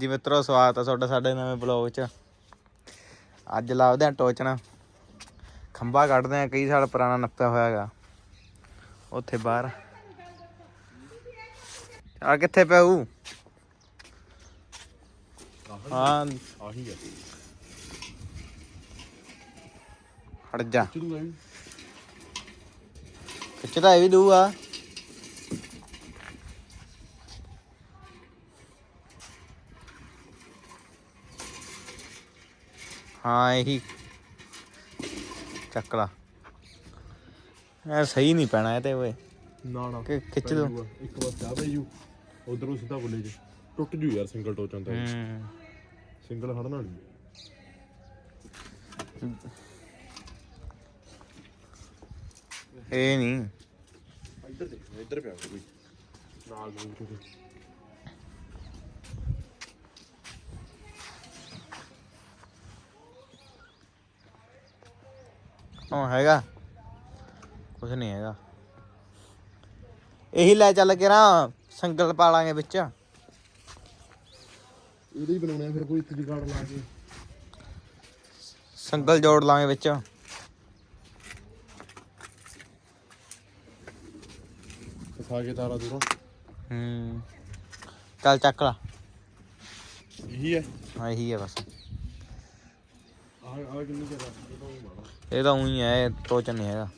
ਜੀ ਮਿੱਤਰੋ ਸਵਾਗਤ ਹੈ ਤੁਹਾਡਾ ਸਾਡੇ ਨਵੇਂ ਬਲੌਗ 'ਚ। ਅੱਜ ਲਾਵਦੇ ਆ ਟੋਚਣਾ ਖੰਭਾ ਕੱਢਦੇ ਆ, ਕਈ ਸਾਲ ਪੁਰਾਣਾ ਨੱਪਿਆ ਹੋਇਆ ਹੈਗਾ। ਉੱਥੇ ਬਾਹਰ। ਆ ਕਿੱਥੇ ਪਿਆਊ ਹਾਂ। ਆਹੀ ਆ ਹਟ ਜਾ। ਖਿੱਚਦਾ ਇਹ ਵੀ ਦੂ ਹਾਂ ਇਹੀ। ਚੱਕ ਲਾ। ਇਹ ਸਹੀ ਨਹੀਂ ਪੈਣਾ ਇਹ ਤੇ ਓਏ। ਨਾ ਨਾ। ਕਿ ਖਿੱਚ ਦੋ। ਪੈ ਜੂਗਾ। ਇੱਕ ਵਾਰ ਚਾਹ ਪੈ ਜੂ। ਉਧਰੋਂ ਸਿੱਧਾ ਬੁੱਲੇ ਚ ਟੁੱਟ ਜੂ ਯਾਰ ਸਿੰਗਲ ਟੋਚਾਂ ਤਾਂ ਹੂੰ। ਸਿੰਗਲ ਹੜਨ ਵਾਲੀ ਇਹ ਨਹੀਂ। ਇੱਧਰ ਦੇਖ ਇੱਧਰ ਪਿਆ ਕੋਈ ਨਾਲ ਨੂੰ ਕਿਤੇ ਉਹ ਹੈਗਾ। ਕੁਝ ਨਹੀਂ ਹੈਗਾ। ਇਹੀ ਲੈ ਚੱਲ ਕੇ ਨਾ ਸੰਗਲ ਪਾ ਲਾਂਗੇ ਵਿੱਚ। ਇਹਦੇ ਹੀ ਬਣਾਉਣਾ ਫਿਰ ਕੋਈ ਇੱਥੇ ਜੁਗਾੜ ਲਾ ਕੇ। ਸੰਗਲ ਜੋੜ ਲਾਂਗੇ ਵਿੱਚ। ਫਸਾ ਕੇ ਤਾਰਾ ਦੂਰਾ। ਹੂੰ। ਚੱਲ ਚੱਕ ਲਾ। ਇਹੀ ਹੈ। ਹਾਂ ਇਹੀ ਹੈ ਬਸ। ਆ ਕਿੰਨੀ ਜਗ੍ਹਾ ਇਹ ਤਾਂ ਉਹ ਹੈ ਟੋਚਨ ਨਹੀਂ ਹੈਗਾ।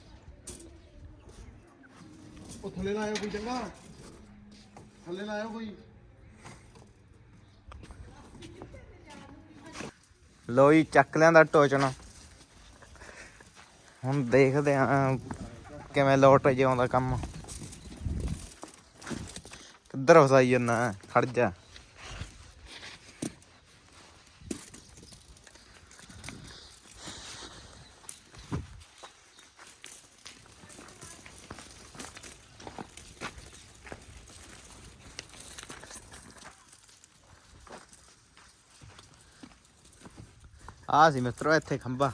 ਉਹ ਥੱਲੇ ਨਾ ਆਇਓ ਕੋਈ ਚੰਗਾ। ਥੱਲੇ ਨਾ ਆਇਓ ਕੋਈ। ਲੋ ਜੀ ਚੱਕ ਲਿਆਂਦਾ ਟੋਚਨ ਹੁਣ। ਦੇਖਦੇ ਆ ਕਿਵੇਂ ਲੋਟ ਜੇ ਆਉਂਦਾ ਕੰਮ। ਕਿੱਧਰ ਫਸਾਈ ਜੰਨਾ ਖੜ ਜਾ। ਆ ਸੀ ਮਿੱਤਰੋ ਇੱਥੇ ਖੰਭਾ।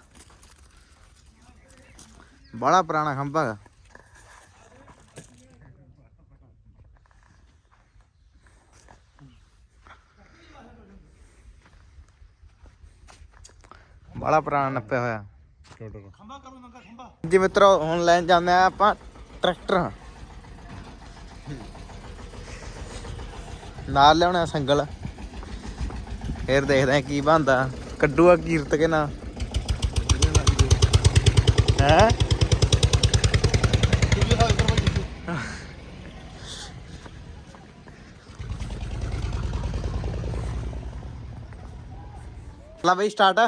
ਬੜਾ ਪੁਰਾਣਾ ਖੰਭਾ ਹੈਗਾ। ਬੜਾ ਪੁਰਾਣਾ ਨੱਪਿਆ ਹੋਇਆ। ਛੋਟਾ ਜੀ ਮਿੱਤਰੋ ਹੁਣ ਲੈਣ ਜਾਂਦੇ ਆ ਆਪਾਂ ਟਰੈਕਟਰ। ਨਾਲ ਲਿਆਉਣਾ ਸੰਗਲ। ਫੇਰ ਦੇਖਦੇ ਆ ਕੀ ਬਣਦਾ। ਕੱਡੂ ਆ ਕੀਰਤ ਕੇ ਨਾ ਹੈ ਲਾ ਬਈ ਸਟਾਰਟ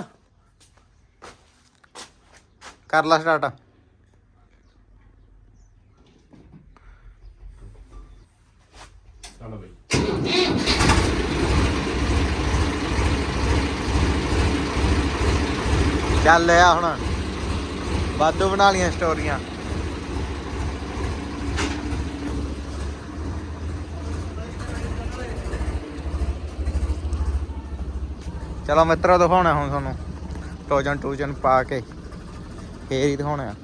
ਕਰ ਲਾ ਸਟਾਰਟ ਚੱਲ ਆ ਹੁਣ। ਵਾਧੂ ਬਣਾ ਲੀਆਂ ਸਟੋਰੀਆਂ। ਚਲੋ ਮਿੱਤਰੋ ਦਿਖਾਉਣਾ ਹੁਣ ਤੁਹਾਨੂੰ। ਟੋਜਨ ਟੂਜਨ ਪਾ ਕੇ। ਫੇਰ ਹੀ ਦਿਖਾਉਣਾ।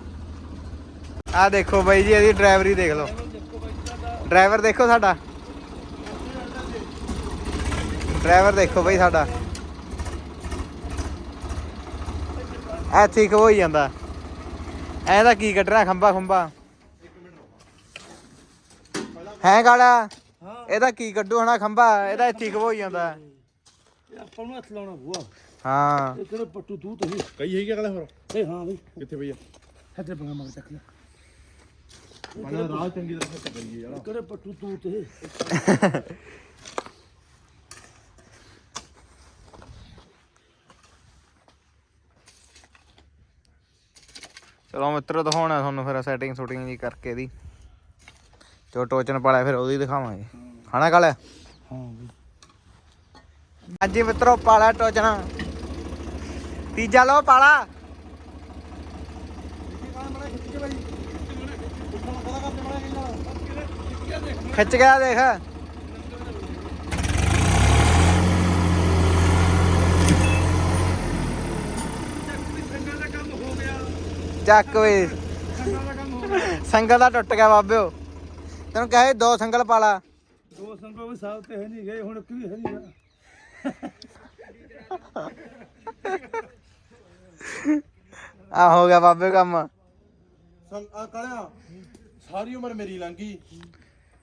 ਆ ਦੇਖੋ ਬਾਈ ਜੀ, ਇਹਦੀ ਡਰਾਈਵਰੀ ਦੇਖ ਲਓ। ਡਰਾਈਵਰ ਦੇਖੋ ਸਾਡਾ। ਡਰਾਈਵਰ ਦੇਖੋ ਬਾਈ ਸਾਡਾ। ਇੱਥੇ ਇੱਕ ਹੋਈ ਜਾਂਦਾ। ਐਦਾ ਕੀ ਕੱਢਣਾ ਖੰਭਾ ਖੰਭਾ। ਹੈ ਗਾੜਾ ਇਹਦਾ ਕੀ ਕੱਢੂ ਹਣਾ ਖੰਭਾ? ਇਹਦਾ ਇੱਥੇ ਇੱਕ ਹੋਈ ਜਾਂਦਾ। ਆਪਾਂ ਨੂੰ ਹੱਥ ਲਾਉਣਾ ਬੂਆ ਹਾਂ। ਇਹ ਕਿਹੜੇ ਪੱਟੂ ਤੂੰ ਤਹੀਂ ਕਈ ਹੈਗੀ ਅਗਲੇ ਹੋਰ? ਇਹ ਹਾਂ ਬਈ। ਕਿੱਥੇ ਭਈਆ ਹੱਥੇ ਪੰਗਾ ਮਗ ਚੱਕ ਲੈ। ਬਣਾ ਰਾਹ ਚੰਗੀ ਤਰ੍ਹਾਂ ਸੈੱਟ ਕਰੀਏ ਯਾਰ। ਕਿਹੜੇ ਪੱਟੂ ਤੂੰ ਤੇ ਚਲੋ ਮਿੱਤਰੋ ਦਿਖਾਉਣਾ ਤੁਹਾਨੂੰ ਫਿਰ ਸੈਟਿੰਗ ਸ਼ੂਟਿੰਗ ਜੀ ਕਰਕੇ ਦੀ। ਜੋ ਟੋਚਨ ਪਾਲਿਆ ਫਿਰ ਉਹਦੀ ਦਿਖਾਵਾਂਗੇ। ਹਣਾ ਕਾਲਿਆ ਹਾਂ ਬਈ ਹਾਂਜੀ ਮਿੱਤਰੋ ਪਾਲਾ ਟੋਚਣਾ ਤੀਜਾ ਲੋ ਪਾਲਾ। ਖਿੱਚ ਗਿਆ ਦੇਖ। ਚੱਕ ਵੇ ਸੰਗਲ ਦਾ ਟੁੱਟ ਗਿਆ ਬਾਬਿਓ ਤੈਨੂੰ ਕਹੇ ਦੋ ਸੰਗਲ ਪਾ ਦੋ ਸੰਗਲ ਵੀ ਸਾਹ ਤੇ ਹੈ ਨਹੀਂ ਗਏ ਹੁਣ ਕੀ ਹੈ ਨਹੀਂ ਆ ਹੋ ਗਿਆ ਬਾਬੇ ਕੰਮ। ਆ ਕਲਿਆ ਸਾਰੀ ਉਮਰ ਮੇਰੀ ਲੰਗੀ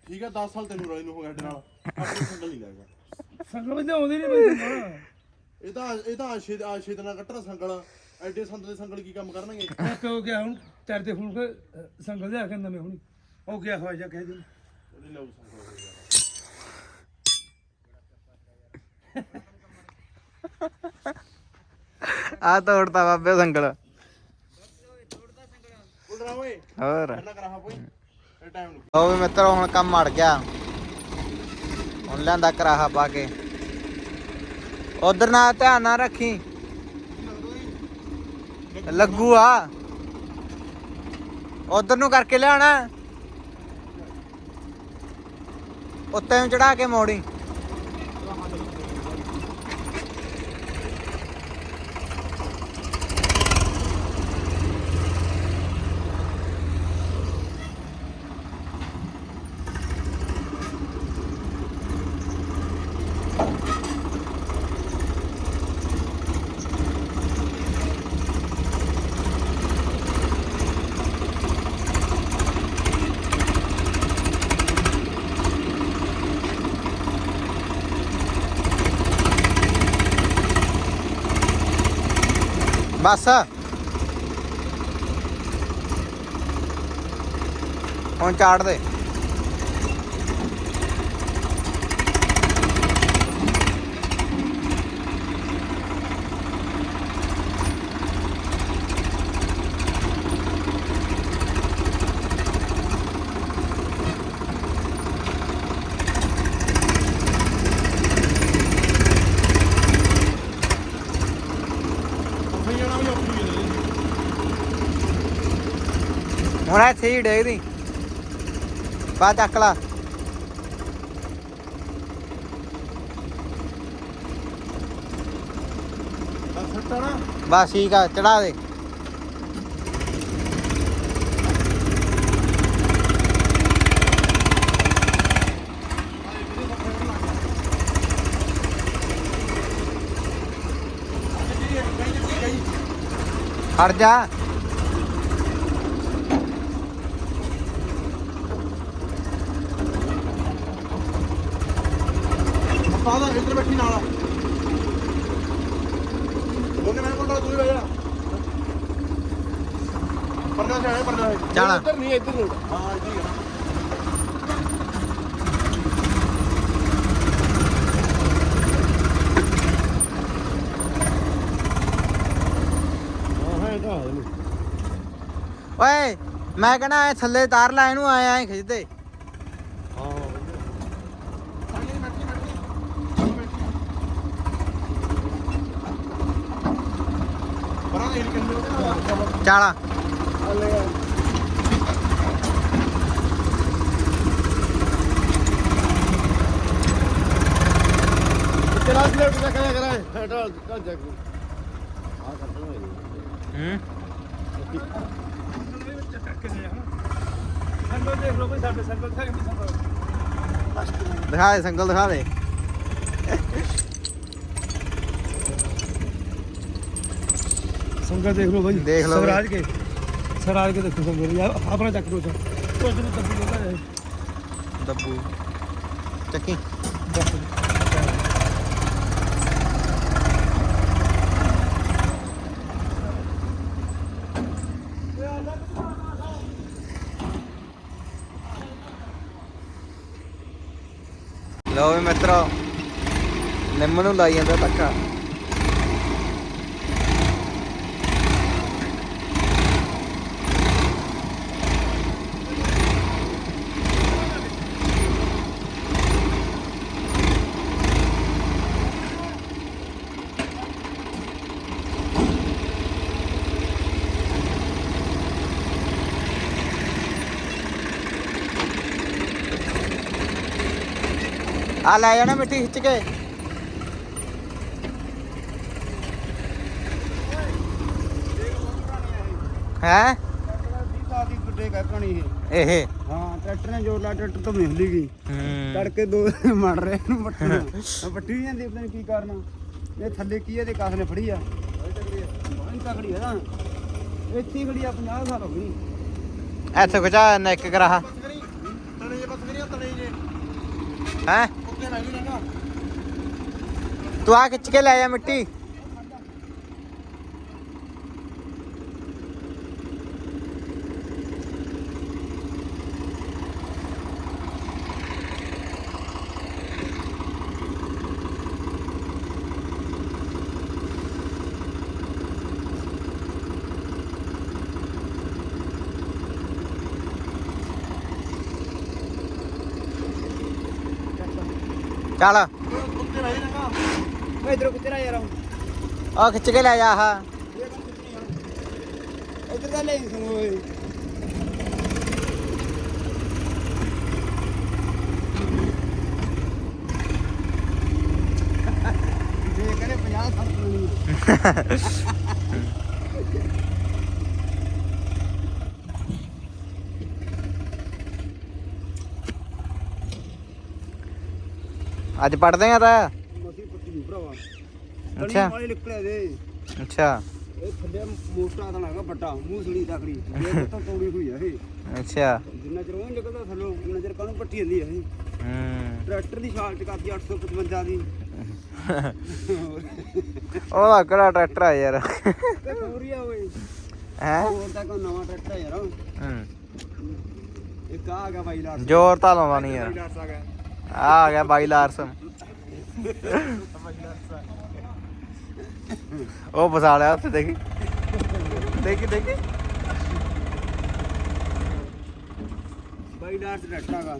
ਠੀਕ ਹੈ 10 ਸਾਲ ਤੈਨੂੰ ਰਲੇ ਨੂੰ ਹੋ ਗਿਆ ਡੇ ਨਾਲ। ਸੰਗਲ ਨਹੀਂ ਲੱਗਾ ਸੰਗਲ ਵੀ ਨਹੀਂ ਮੈਨੂੰ ਇਹ ਤਾਂ ਇਹ ਆਸ਼ੇ ਆਸ਼ੇ ਦਾ ਕੱਟਣਾ ਸੰਗਲ। ਐਡੇ ਸੰਤ ਦੇ ਸੰਗਲ ਕੀ ਕੰਮ ਕਰਨਗੇ? ਮੈਂ ਪਿਓ ਗਿਆ ਹੁਣ ਤੇਰੇ ਫੋਨ ਕੇ ਸੰਗਲ ਦੇ ਆਖੇ ਨਵੇਂ ਹੁਣੀ। ਉਹ ਗਿਆ ਹੋਇਆ ਜਾ ਕਹਿ ਦੇ ਉਹਦੇ ਲਓ ਸੰਗਲ ਆ ਤੋੜਤਾ ਬਾਬੇ ਸੰਗਲ। ਹੋਰ। ਉਹ ਵੀ ਮਿੱਤਰੋ ਹੁਣ ਕੰਮ ਅੜ ਗਿਆ। ਹੁਣ ਲਿਆਂਦਾ ਕਰਾਹਾ ਪਾ ਕੇ। ਉਧਰ ਨਾ ਧਿਆਨ ਨਾ ਰੱਖੀ। ਲੱਗੂ ਆ। ਉਧਰ ਨੂੰ ਕਰਕੇ ਲਿਆਣਾ ਉੱਤੇ ਨੂੰ ਚੜਾ ਕੇ ਮੋੜੀ। ਬੱਸ। ਹੁਣ ਚਾੜ ਦੇ ਉੱਥੇ ਜਾਣਾ ਵੀ ਔਖੀ ਹੈ ਹੁਣ ਇੱਥੇ ਹੀ ਡੇਗਦੀ। ਬਾ ਚੱਕ ਲਾ। ਬਸ ਸੱਟਾ ਬਸ ਠੀਕ ਆ, ਚੜਾ ਦੇ। ਹਟ ਜਾ। ਦਾ ਇੱਧਰ ਬੈਠੀ ਨਾਲ ਉਹਨੇ ਮੈਂ ਕੋਲ ਤੂੰ ਹੀ ਬਹਿ ਜਾ। ਪਰਦਾ ਚਾਹੇ ਪਰਦਾ ਹੈ ਚੱਲ। ਇੱਧਰ ਨਹੀਂ ਇੱਧਰ ਨੂੰ ਹਾਂ ਇੱਧਰ ਹੀ ਆ। ਹਾਂ ਹੈ ਤਾਂ ਹੈ ਓਏ ਮੈਂ ਕਹਿੰਦਾ ਐ ਥੱਲੇ ਤਾਰ ਲਾ ਇਹਨੂੰ ਆਏ ਐ ਖਿੱਚਦੇ ਹਾਂ ਪਰਾਂ ਦੇ ਕਿੰਨੇ ਚਾਲਾ। ਚਲਾ ਲੈ ਕੇ ਕਰਿਆ ਕਰਾਂ ਹਟਾ ਕਾ ਜਾ ਕੇ। ਆ ਕਰਦਾ ਹੂੰ ਸੰਗਲ ਦੇਖ ਲਓ ਬਈ ਸਾਡੇ ਸੰਗਲ ਹੈ ਦਿਖਾ ਦੇ ਸੰਗਲ ਦਿਖਾ ਦੇ। ਸੰਗਲ ਦੇਖ ਲਓ ਬਈ। ਦੇਖ ਲਓ। ਸਵਰਾਜ ਕੇ। ਸਵਰਾਜ ਕੇ ਦੇਖੋ ਸੰਗਲ ਯਾਰ ਆਪਣਾ ਚੱਕ ਲੋ ਸਰ ਕੁਝ ਨੂੰ ਤੱਕ ਲੋਗਾ ਹੈ ਦੱਬੂ। ਚੱਕੀ। ਲਓ ਮਿੱਤਰੋ ਨਿੰਮ ਨੂੰ ਲਾਈ ਜਾਂਦਾ ਧੱਕਾ। ਆ ਲੈ ਜਾਣਾ ਮਿੱਟੀ ਖਿੱਚ ਕੇ। ਹੈ? ਇਹ। ਇਹ ਹਾਂ। ਟਰੈਕਟਰ ਨੇ ਜੋਰ ਲਾ ਟਰੈਕਟਰ ਤੋਂ ਮਿਹਲੀ ਗਈ ਹੂੰ ਤੜਕੇ ਦੋ ਮੜ ਰਹੇ ਨੂੰ ਪੱਟੀ ਪੱਟੀ ਜਾਂਦੀ ਪਤਾ ਨਹੀਂ ਕੀ ਕਰਨਾ ਇਹ ਥੱਲੇ ਕੀ ਇਹਦੇ ਕਾਸ ਨੇ ਫੜੀ ਆ। ਬੜੀ ਤਕੜੀ ਹੈ ਨਾ। ਇੱਥੇ ਖੜੀ ਆ 50 ਸਾਲ ਹੋ ਗਈ। ਇੱਥੇ ਖਿਚਾ ਨੈਕ ਕਰਾਹ ਬਸ ਕਰੀ ਤਣੇ ਜੇ ਬਸ ਕਰੀ ਤਣੇ ਜੇ। ਹੈ? ਉੱਤੇ ਨਾ ਵੀ ਨਾ ਤੂੰ ਆ ਖਿੱਚ ਕੇ ਲੈ ਜਾ ਮਿੱਟੀ। ਚੱਲ। ਆ ਖਿੱਚ ਕੇ ਲੈ ਜਾ ਆ ਇਧਰ ਦਾ ਲੈ ਸੁਣੋ ਓਏ। ਜੇ ਕਰੇ 50 60 ਅੱਜ ਪੜਦੇ ਆ ਤਾਂ? ਮਸੀ ਪੱਟੀ ਨੂੰ ਭਰਾਵਾ। ਅੱਛਾ। ਵਾਲੇ ਨਿਕਲੇ ਦੇ। ਅੱਛਾ। ਇਹ ਥੱਲੇ ਮੋਟਾ ਤਾਂ ਹੈਗਾ ਵੱਡਾ। ਮੂੰਹ ਸੜੀ ਤਕੜੀ। ਇਹ ਤਾਂ ਤੋੜੀ ਹੋਈ ਆ ਇਹ। ਅੱਛਾ। ਜਿੰਨਾ ਚਿਰ ਉਹ ਨਿਕਲਦਾ ਥੱਲੋਂ ਉਹਨਾਂ ਚਿਰ ਕਾਹਨੂੰ ਪੱਟੀ ਜਾਂਦੀ ਆ ਇਹ? ਹੂੰ। ਟਰੈਕਟਰ ਦੀ ਛਾਲ ਚ ਕਰਦੀ 855 ਦੀ। ਉਹਦਾ ਕਿਹੜਾ ਟਰੈਕਟਰ ਆ ਯਾਰ। ਤੇ ਤੋਰੀ ਆ ਓਏ। ਹੈ? ਹੋਰ ਤਾਂ ਕੋਈ ਨਵਾਂ ਟਰੈਕਟਰ ਆ ਯਾਰ। ਹੂੰ। ਇੱਕ ਆ ਗਿਆ ਬਾਈ ਲਾਸ ਜ਼ੋਰ ਤਾਂ ਲਾਉਂਦਾ ਨਹੀਂ ਯਾਰ। ਲਾਸ ਆ ਗਿਆ ਆ ਗਿਆ ਬਾਈ ਲਾਰਸਨ ਉਹ ਫਸਾ ਲਿਆ ਉੱਥੇ ਦੇਖੀ। ਦੇਖੀ ਦੇਖੀ। ਬਾਈ ਟਰੈਕਟਰ ਆਗਾ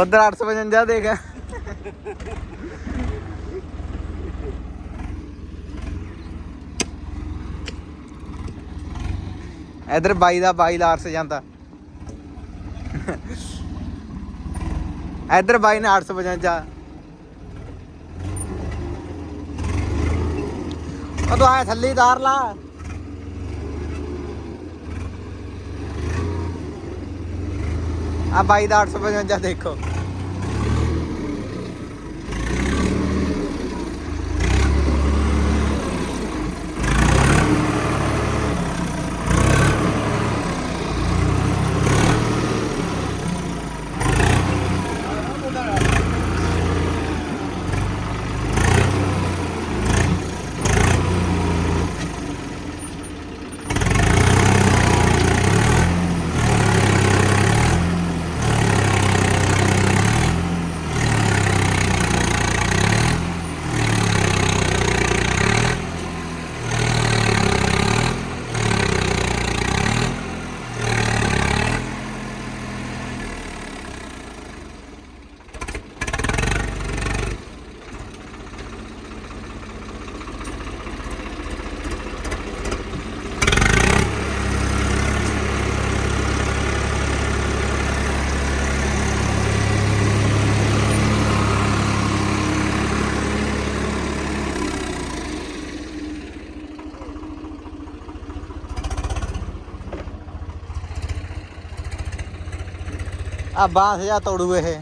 ਉਧਰ 855 ਦੇਖ ਇਧਰ ਬਾਈ ਦਾ ਬਾਈ ਲਾਰਸ ਜਾਂਦਾ। ਇਧਰ ਬਾਈ ਨੇ 855 ਉਹ ਤੂੰ ਆਇਆ ਥੱਲੇ ਹੀ ਤਾਰ ਲਾ। ਆ ਬਾਈ ਦਾ 855 ਦੇਖੋ। ਆ ਬਾਂਸ ਜਾਂ ਤੋੜੂ ਇਹ।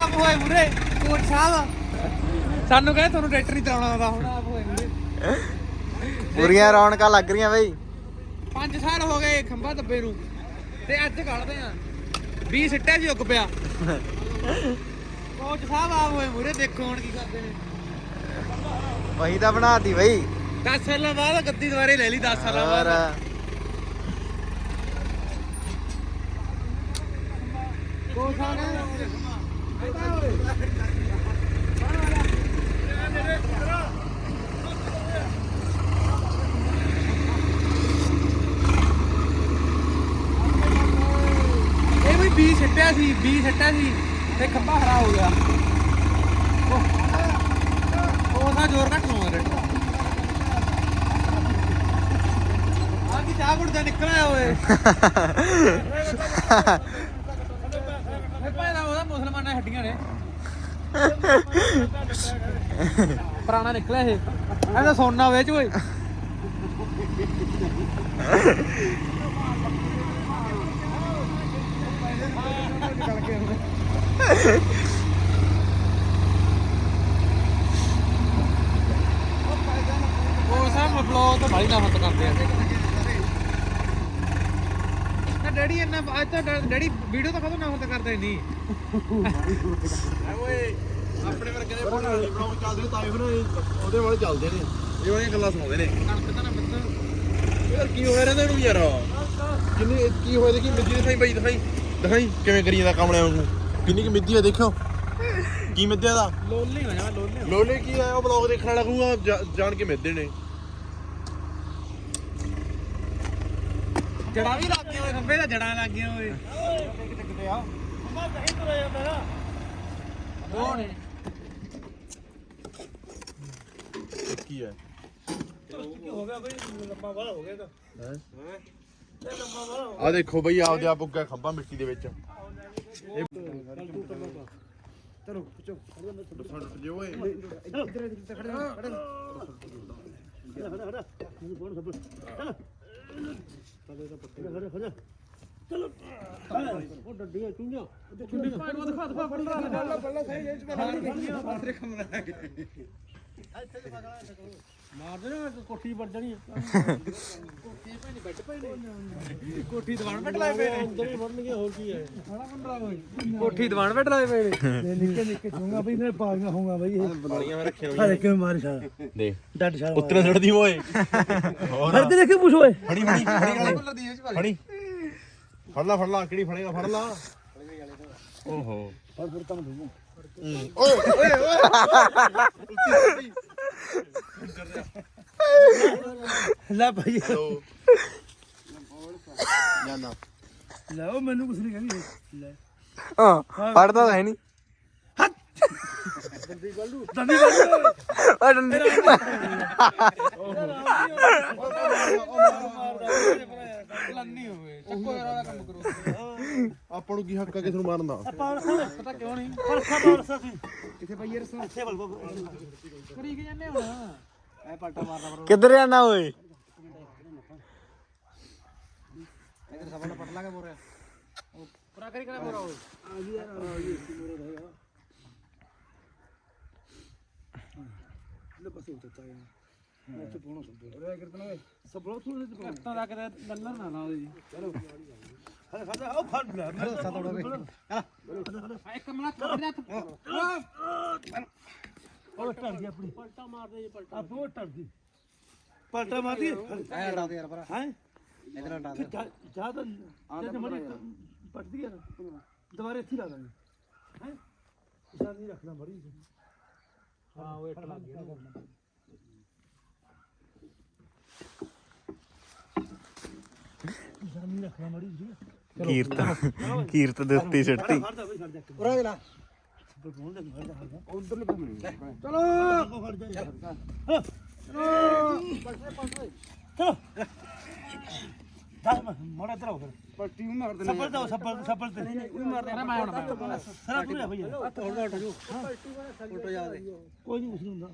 ਆਪ ਹੋਏ ਮੁਰੇ ਕੋਟ ਸਾਹਿਬ ਸਾਨੂੰ ਕਹੇ ਤੁਹਾਨੂੰ ਟਰੈਕਟਰ ਨਹੀਂ ਚਲਾਉਣਾ ਆਉਂਦਾ ਹੁਣ। ਆਪ ਹੋਏ ਮੁਰੇ ਪੂਰੀਆਂ ਰੌਣਕਾਂ ਲੱਗ ਰਹੀਆਂ ਬਈ। 5 ਸਾਲ ਹੋ ਗਏ ਖੰਭਾ ਦੱਬੇ ਨੂੰ ਤੇ ਅੱਜ ਕੱਢਦੇ ਆ 20 ਸਿੱਟਿਆ ਸੀ ਉੱਗ ਪਿਆ। ਕੋਚ ਸਾਹਿਬ ਆਪ ਹੋਏ ਮੁਰੇ ਦੇਖੋ ਹੁਣ ਕੀ ਕਰਦੇ ਨੇ। ਵਹੀ ਤਾਂ ਬਣਾਤੀ ਬਈ। 10 ਸਾਲਾਂ ਬਾਅਦ ਗੱਦੀ ਦੁਬਾਰੇ ਲੈ ਲਈ 10 ਸਾਲਾਂ ਬਾਅਦ। ਨੇ ਇਹ ਵੀ 20 ਸਿੱਟਿਆ ਸੀ 20 ਸਿੱਟਿਆ ਸੀ ਤੇ ਖੰਭਾ ਹਰਾ ਹੋ ਗਿਆ। ਉਹ ਉਹਦਾ ਜ਼ੋਰ ਘੱਟ ਲਾਉਂਦਾ ਰੇਟ ਚਾਹ ਗੁੜ ਦਾ ਨਿਕਲਿਆ ਓਏ। ਭਾਈ ਦਾ ਉਹਦਾ ਮੁਸਲਮਾਨਾਂ ਦੀਆਂ ਹੱਡੀਆਂ ਨੇ। ਪੁਰਾਣਾ ਨਿਕਲਿਆ ਇਹ। ਇਹਦਾ ਸੋਨਾ ਵੇਚ ਓਏ। ਉਹ ਸਾਹਮਣੇ ਬਲੌਗ ਤਾਂ ਬੜੀ ਨਫ਼ਰਤ ਕਰਦੇ ਆ। ਡੈਡੀ ਇੰਨਾ ਅੱਜ ਤਾਂ ਡੈ- ਡੈਡੀ ਵੀਡੀਓ ਤਾਂ ਕਦੋਂ ਨਾ ਹੱਥ ਕਰਦਾ ਹੀ ਨਹੀਂ। ਓਏ ਆਪਣੇ ਵਰਗੇ ਦੇ ਬਲੌਗ ਚੱਲਦੇ ਨੇ ਤਾਂ ਹੀ ਫਿਰ ਇਹ- ਉਹਦੇ ਵਾਲੇ ਚੱਲਦੇ ਨੇ। ਇਹ ਵਾਲੀਆਂ ਗੱਲਾਂ ਸੁਣਾਉਂਦੇ ਨੇ। ਕਣਕ ਤਾਂ ਨਾ ਮਿੱਤਰ ਯਾਰ ਕੀ ਹੋਇਆ ਰਹਿੰਦਾ ਇਹਨੂੰ ਯਾਰ? ਕਿੰਨੀ ਕੀ ਹੋਇਆ ਦੇਖੀ ਮਿੱਦੀ ਦਿਖਾਈ ਬਾਈ ਦਿਖਾਈ। ਦਿਖਾਈ ਕਿਵੇਂ ਕਰੀ ਜਾਂਦਾ ਕਾਮੜਿਆਂ ਵਾਂਗੂ? ਕਿੰਨੀ ਕਿ ਮਿੱਦੀ ਆ ਦੇਖਿਓ। ਕੀ ਮਿੱਦਿਆ ਦਾ ਲੋਲੀ ਹੋ ਜਾ ਲੋਲੀ ਲੋਲੇ ਕੀ ਆ ਉਹ ਬਲੌਗ ਦੇਖਣ ਵਾਲਾ ਕਹੂਗਾ ਜਾ- ਜਾਣ ਕੇ ਮਿੱਦੇ ਨੇ। ਜੜਾ ਵੀ ਲੱਗ ਗਿਆ ਓਏ ਖੰਬੇ ਦਾ ਜੜਾਂ ਲੱਗ ਗਿਆ ਓਏ। ਕੌਣ ਹੈ? ਕੀ ਹੈ? ਆ ਦੇਖੋ ਬਈ ਆਪਦੇ ਆਪ ਉੱਗਾ ਖੰਭਾ ਮਿੱਟੀ ਦੇ ਵਿੱਚ। ਇਹ ਚਲੋ ਚੁੱਪ ਦੱਸਾਂ ਟੁੱਟ ਜੇ ਓਏ। ਤਦੇ ਤਾਂ ਪੱਤੇ ਹੋ ਜਾ ਚਲੋ। ਉਹ ਡੱਡੀਆਂ ਚੁੰਝਾਂ। ਚੁੰਝਾਂ ਪਾੜਵਾ ਦਿਖਾ ਦਿਖਾ ਫੜਨਾ ਲਗਾ ਬੱਲਾ ਸਹੀ ਇਹ ਚ ਕਰ ਤੇਰੇ ਕੰਮ ਨਾ ਕੋਠੀ ਵੱਢ ਜਾਣੀ ਕੋਠੀ ਦੀਵਾਨ ਵੱਢ ਲਾਏ ਪਏ ਨੇ। ਅੰਦਰ ਹੀ ਵੜਨਗੇ ਹੋਰ ਕੀ ਹੈ। ਕੋਠੀ ਦੀਵਾਨ ਵੱਢ ਲਾਏ ਪਏ ਨੇ। ਨਿੱਕੇ ਨਿੱਕੇ ਚੂੰਗਾ ਬਈ ਮੈਂ ਪਾਲੀਆਂ ਹੋਊਗਾ ਬਈ ਇਹ। ਬਾਲੀਆਂ ਮੈਂ ਰੱਖੀਆਂ ਹਰੇ ਕਿਵੇਂ ਮਾਰੀ ਸਾਰਾ ਦੇਖ। ਡੱਡ ਸਾਰਾ ਉੱਤਰੇ ਛੱਡਦੀ ਓਏ। ਹੋਰ। ਤੇ ਦੇਖੇ ਪੁੱਛ ਓਏ। ਫੜੀ ਫੜੀ ਫੜੀ। ਫੜੀ ਫੜ। ਲਾ ਫੜ ਲਾ ਕਿਹੜੀ ਫੜੇਗਾ ਫੜ ਲਾ। ਓਹੋ। ਫੜ ਫੜ ਕੰਮ ਦੂੰ ਓਏ ਓਏ ਓਏ। ਲੈ ਭਾਈ। ਲੋ ਜਾਨਾ ਲੈ ਉਹ ਮੈਨੂੰ ਕੁਛ ਨਹੀਂ ਕਹਿੰਦੀ। ਲੈ। ਹਾਂ ਪੜਦਾ ਤਾਂ ਹੈ ਨਹੀਂ ਦੰਦੀ ਗੱਲ ਓ ਡੰਡੇ ਲੰਨੀ ਹੋਵੇ। ਚੱਕੋ ਯਾਰ ਉਹਦਾ ਕੰਮ ਕਰੋ। ਆਪਾਂ ਨੂੰ ਕੀ ਹੱਕ ਆ ਕਿਸੇ ਨੂੰ ਮਾਰਨ ਦਾ? ਪਤਾ ਕਿਉਂ ਨਹੀਂ? ਪਰਸਾ ਪਰਸਾ ਸੀ ਕਿੱਥੇ ਪਈ ਯਾਰ ਸੋ ਇੱਥੇ ਬਲ ਕਰੀ ਕੇ ਜਾਂਦੇ ਹੁਣ? ਐ ਪਲਟਾ ਮਾਰਦਾ ਕਿੱਧਰ ਜਾਣਾ ਓਏ? ਇਧਰ ਸਭਾ ਪਟ ਲਾਗੇ ਬੋਰਿਆ ਉਹ ਪੂਰਾ ਕਰੀ ਕਰੇ ਬੋਰਾ ਓਏ। ਲੈ ਬਸ ਉੱਤੇ ਚਾਇਆ ਮੈਂ ਤੇ ਪੋਣਾ ਸਭ ਰੇ ਕਰਤਨਾ ਓਏ ਸਭ ਲੋ ਤਾਂ ਲੱਗ ਪਲਟਾ ਮਾਰਦੇ ਐ ਡਾ ਦੇ ਯਾਰ ਪਰ ਹੈ? ਇਧਰ ਡਾ ਫਿਰ ਜਾ ਜਾ ਤਾਂ ਜਦ ਮਰੀ ਪੜਦੀ ਹੈ ਨਾ। ਦੁਬਾਰੇ ਇੱਥੇ ਲਾ ਦਾਂਗੇ। ਹੈ? ਇਸ਼ਾਰ ਨਹੀਂ ਰੱਖਣਾ ਮਰੀ ਹਾਂ ਉਹ ਇੱਟ ਲੱਗ ਗਿਆ। ਨਹੀਂ ਰੱਖਣਾ ਮਰੀ ਜੀ ਕੀਰਤ ਕੀਰਤ ਦੇ ਉੱਤੇ ਖੜ ਜਾ ਖੜ ਜਾ ਉਰਾ ਦੇ ਲਾ ਬੋਲ ਦੇ ਖੜ ਜਾ ਉਧਰ ਲੈ। ਘੁੰਮਣੀ ਚਲੋ। ਖੜ ਜਾ ਚਲੋ ਚਲੋ। ਦੱਸ ਮੜਾ ਤਰਾ ਹੋ ਪੱਟੀ ਮਾਰ ਦੇ ਸੱਪਲ ਦਾ ਸੱਪਲ ਸੱਪਲ ਤੇ। ਨਹੀਂ ਕੋਈ ਮਾਰ ਅਰੇ ਮੈਂ ਹੁਣ ਸਾਰਾ ਪੂਰਾ ਭਈਆ ਹੱਥ ਹੋੜ ਉੱਠ ਜੋ ਫੋਟੋ ਜਾ ਦੇ। ਕੋਈ ਨਹੀਂ ਨਹੀਂ ਹੁੰਦਾ।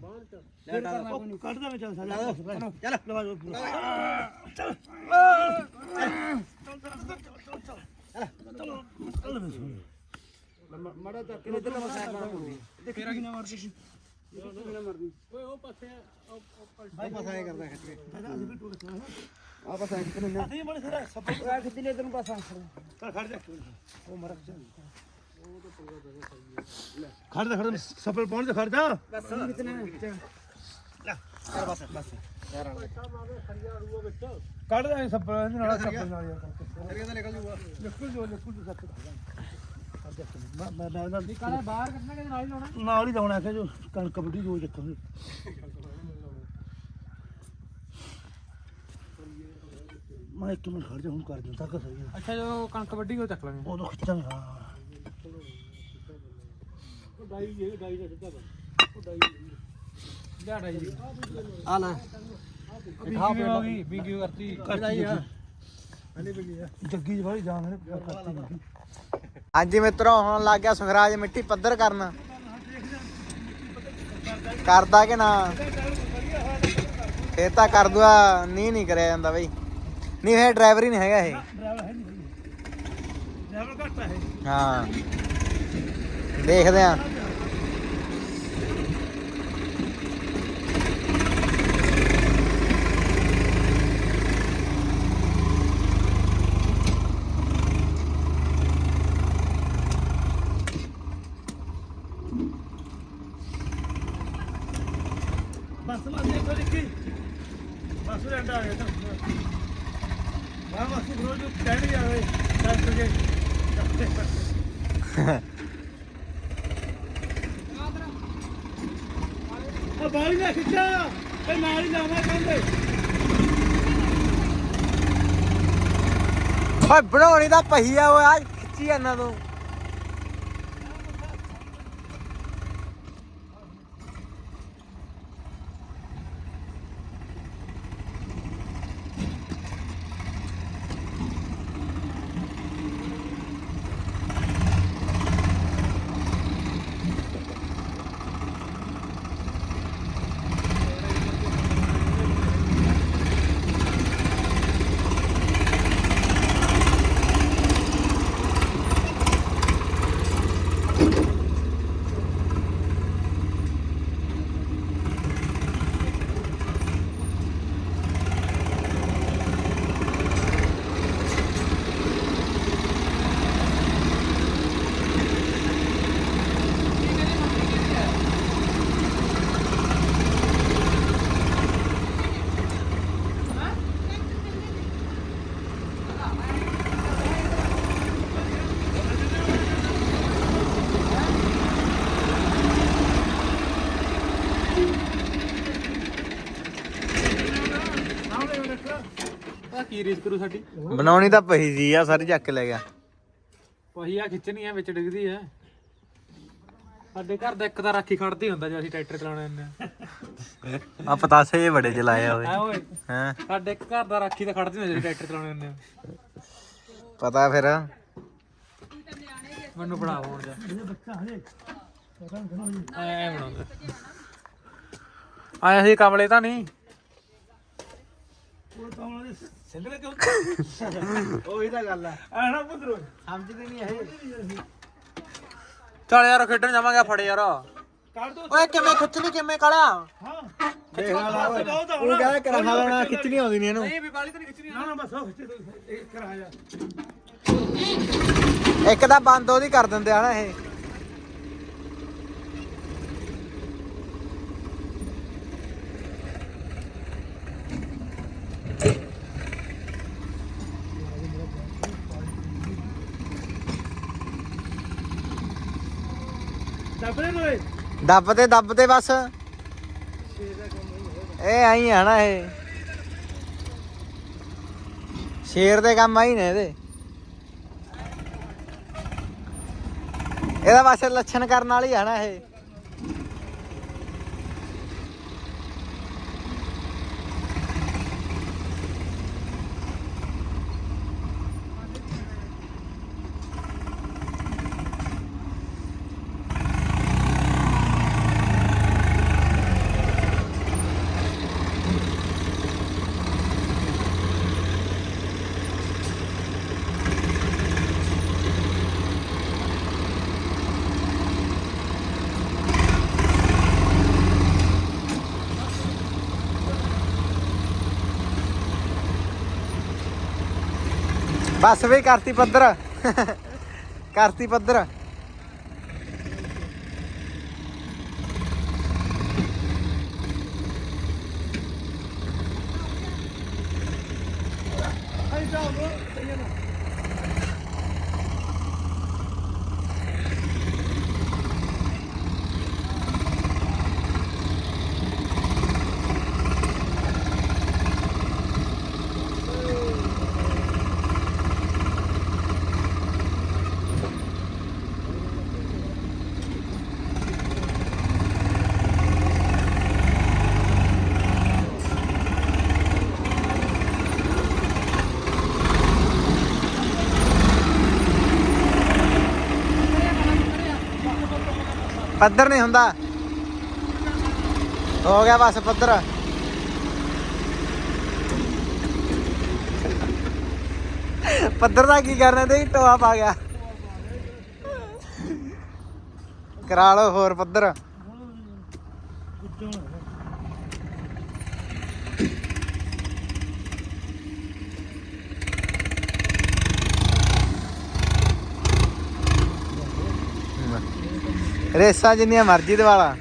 ਲੈ ਕਰਨਾ ਕੱਢਦਾ ਮੈਂ ਚੱਲ ਸਾਡਾ ਚੱਲ ਲਵਾ ਜੋ ਚੱਲ ਮੜਾ ਚੱਕ ਕੇ ਇਧਰ ਮਸਾਇਰ ਮਾਰ ਦੇਖ ਕਿੰਨਾ ਮਾਰਦੀ ਸੀ ਕਿੰਨਾ ਮਾਰਦੀ ਓਏ ਉਹ ਪਾਸੇ ਉਹ ਪਾਸਾ ਕਰਦਾ ਖਿੱਚ ਕੇ ਅਸੀਂ ਵੀ ਟੁੱਟ ਗਿਆ ਆ ਪਾਸਾ ਖਿੱਚ ਲੈਣਾ ਅਸੀਂ ਬੜੇ ਸਾਰਾ ਸੱਪ ਆ ਖਿੱਚ ਲੈ। ਤੈਨੂੰ ਪਾਸਾ ਚੱਲ ਖੜ ਜਾ ਉਹ ਮਰ ਚੱਲ ਖੜ ਜਾ ਖੜ ਜਾ ਸੱਪਲ ਪਹੁੰਚ ਜਾ ਖੜ ਜਾ। ਬਸ ਕਿਤਨੇ ਲੈ ਕਰ ਬਸ ਬਸ। ਕੱਢ ਦੇ ਸੱਪਲ ਇਹਦੇ ਨਾਲ ਸੱਪਲ ਨਾਲ ਯਾਰ। ਕਰਕੇ ਨਿਕਲ ਜੂਗਾ। ਨਿਕਲ ਜੋ ਨਿਕਲ ਜੋ ਸੱਪ ਮੈਂ ਮੈਂ ਮੈਂ ਨਾਲ ਦੀ ਕਾਲਾ ਬਾਹਰ ਕੱਢਣਾ ਕਿ ਨਾਲ ਹੀ ਲਾਉਣਾ? ਨਾਲ ਹੀ ਲਾਉਣਾ ਕਿ ਜੋ ਕਣਕ ਵੱਢੀ ਜੋ ਚੱਕਾਂਗੇ ਮੈਂ ਇੱਕ ਮਿੰਟ ਖੜ ਜਾ ਹੁਣ ਕਰ ਦਿੰਦਾ ਕਿ ਸਹੀ ਅੱਛਾ ਜਦੋਂ ਕਣਕ ਵੱਢੀ ਉਹ ਚੱਕ ਲਾਂਗੇ। ਉਦੋਂ ਖਿੱਚਾਂਗੇ ਹਾਂ। ਡਾਈ ਇਹ ਡਾਈ ਦਾ ਸਿੱਧਾ ਉਹ ਡਾਈ ਲਿਆ ਡਾਈ ਜੀ। ਆ ਲੈ। ਬੀਗੀ ਹੋ ਗਈ ਬੀਗੀ ਕਰਤੀ। ਕਰਤੀ ਜੱਗੀ ਵਾਲੀ ਜਾਨ ਨੇ ਕਰਤੀ। ਜੱਗੀ ਹਾਂਜੀ ਮਿੱਤਰੋ ਹੁਣ ਲੱਗ ਗਿਆ ਸੁਖਰਾਜ ਮਿੱਟੀ ਪੱਧਰ ਕਰਨ। ਕਰਦਾ ਕਿ ਨਾ? ਫੇਰ ਤਾਂ ਕਰ ਦੂਆ ਨਹੀਂ ਨਹੀਂ ਕਰਿਆ ਜਾਂਦਾ ਬਈ। ਨਹੀਂ ਫੇਰ ਡਰਾਈਵਰ ਹੀ ਨਹੀਂ ਹੈਗਾ ਇਹ। ਡਰਾਈਵਰ ਹੈ ਨਹੀਂ। ਡਰਾਈਵਰ ਘੱਟ ਹੈ। ਹਾਂ। ਦੇਖਦੇ ਆ ਬਸ ਬਸ ਦੇਖੋ ਦੇਖੀ ਬਸ ਰੰਡਾ ਆ ਗਿਆ ਤਾਂ ਵਾਹ ਬਸ ਰੋਜ਼ ਕਹਿਣ ਜਾਵੇ ਦੱਸ ਕੇ ਆ ਬਾਲੀ ਨਾ ਖਿੱਚਾ ਤੇ ਨਾਲ ਹੀ ਲਾਵਾਂ ਕਹਿੰਦੇ। ਓਏ, ਬਣਾਉਣੀ ਤਾਂ ਪਹੀਆ ਆ ਓਏ ਆ ਖਿੱਚੀ ਇਹਨਾਂ ਤੋਂ ਆ ਕੀ ਰੀਸ ਕਰੂ ਸਾਡੀ? ਬਣਾਉਣੀ ਤਾਂ ਪਹੀ ਜੀ ਆ ਸਾਰੀ ਚੱਕ ਲੈ ਗਿਆ। ਪਹੀਆ ਖਿੱਚਣੀ ਆ ਵਿੱਚ ਡਿੱਗਦੀ ਆ। ਸਾਡੇ ਘਰ ਦਾ ਇੱਕ ਤਾਂ ਰਾਖੀ ਖੜਦੀ ਹੁੰਦਾ ਜੇ ਅਸੀਂ ਟਰੈਕਟਰ ਚਲਾਉਣੇ ਹੁੰਦੇ ਆ। ਆ ਪਤਾਸੇ ਜੇ ਬੜੇ ਚਲਾਏ ਆ ਓਏ। ਹਾਂ? ਸਾਡੇ ਇੱਕ ਘਰ ਦਾ ਰਾਖੀ ਤਾਂ ਖੜਦੀ ਹੁੰਦੀ ਜੇ ਟਰੈਕਟਰ ਚਲਾਉਣੇ ਹੁੰਦੇ ਆ। ਪਤਾ ਫਿਰ। ਮੈਨੂੰ ਪੜਾ ਹੋਣ ਜਾ। ਆਇਆ ਸੀ ਕਮਲੇ ਤਾਂ ਨਹੀਂ। ਉਹ ਤਾਂ ਉਹਨਾਂ ਦੇ ਸਿੰਗਲੇ ਕਿਉਂ? ਉਹੀ ਤਾਂ ਗੱਲ ਆ। ਆਣਾ ਪੁੱਤਰੋ ਸਮਝਦੇ ਨਹੀਂ ਇਹ। ਚੱਲ ਯਾਰ ਖੇਡਣ ਜਾਵਾਂਗੇ ਫੜ ਯਾਰ। ਕੱਢ ਦੋ। ਓਏ ਕਿਵੇਂ ਖਿੱਚਣੀ ਕਿਵੇਂ ਕਾਲਿਆ ਹਾਂ। ਦੇਖ ਲਾ। ਓਏ। ਬਹੁਤ ਆ ਉਹ ਕਹਿੰਦਾ ਕਰਾ ਲਾਉਣਾ ਖਿੱਚਣੀ ਆਉਂਦੀ ਨਹੀਂ ਇਹਨੂੰ। ਨਹੀਂ ਵੀ ਬਾਲੀ ਤਾਂ ਨਹੀਂ ਖਿੱਚਣੀ। ਨਾ ਨਾ ਬਸ ਉਹ ਖਿੱਚ ਦੋ। ਇਹ ਕਰਾਇਆ ਇੱਕ ਤਾਂ ਬੰਦ ਉਹਦੀ ਕਰ ਦਿੰਦੇ ਆ ਨਾ ਇਹ ਦੱਬਰੇ ਰੋਏ ਦੱਬ ਤੇ ਦੱਬ ਤੇ ਬਸ। ਇਹ ਆਈ ਆ ਨਾ ਇਹ। ਸ਼ੇਰ ਦੇ ਕੰਮ ਆਈ ਨੇ ਇਹਦੇ। ਇਹਦਾ ਬਸ ਲੱਛਣ ਕਰਨ ਵਾਲੀ ਆ ਨਾ ਇਹ। ਬਸ ਵੀ ਕਰਤੀ ਪੱਧਰ। ਕਰਤੀ ਪੱਧਰ। ਪੱਧਰ ਨਹੀਂ ਹੁੰਦਾ। ਹੋ ਗਿਆ ਬਸ ਪੱਧਰ। ਪੱਧਰ ਦਾ ਕੀ ਕਰਨਾ ਤੇ ਟੋਆ ਪਾ ਗਿਆ। ਕਰਾ ਲਓ ਹੋਰ ਪੱਧਰ। ਰੇਸਾਂ ਜਿੰਨੀਆਂ ਮਰਜ਼ੀ ਦਵਾਲਾ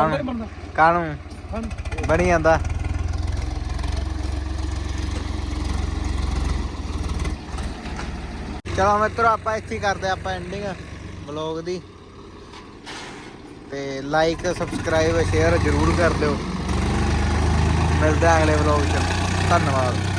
ਕਾਹਨੂੰ? ਕਾਹਨੂੰ ਬਣੀ ਜਾਂਦਾ। ਚਲੋ ਮਿੱਤਰੋ ਆਪਾਂ ਇੱਥੇ ਕਰਦੇ ਆਪਾਂ ਐਂਡਿੰਗ ਵਲੌਗ ਦੀ। ਤੇ ਲਾਈਕ ਸਬਸਕ੍ਰਾਈਬ ਸ਼ੇਅਰ ਜ਼ਰੂਰ ਕਰ ਦਿਓ। ਮਿਲਦੇ ਆਂ ਅਗਲੇ ਵਲੌਗ 'ਚ। ਧੰਨਵਾਦ।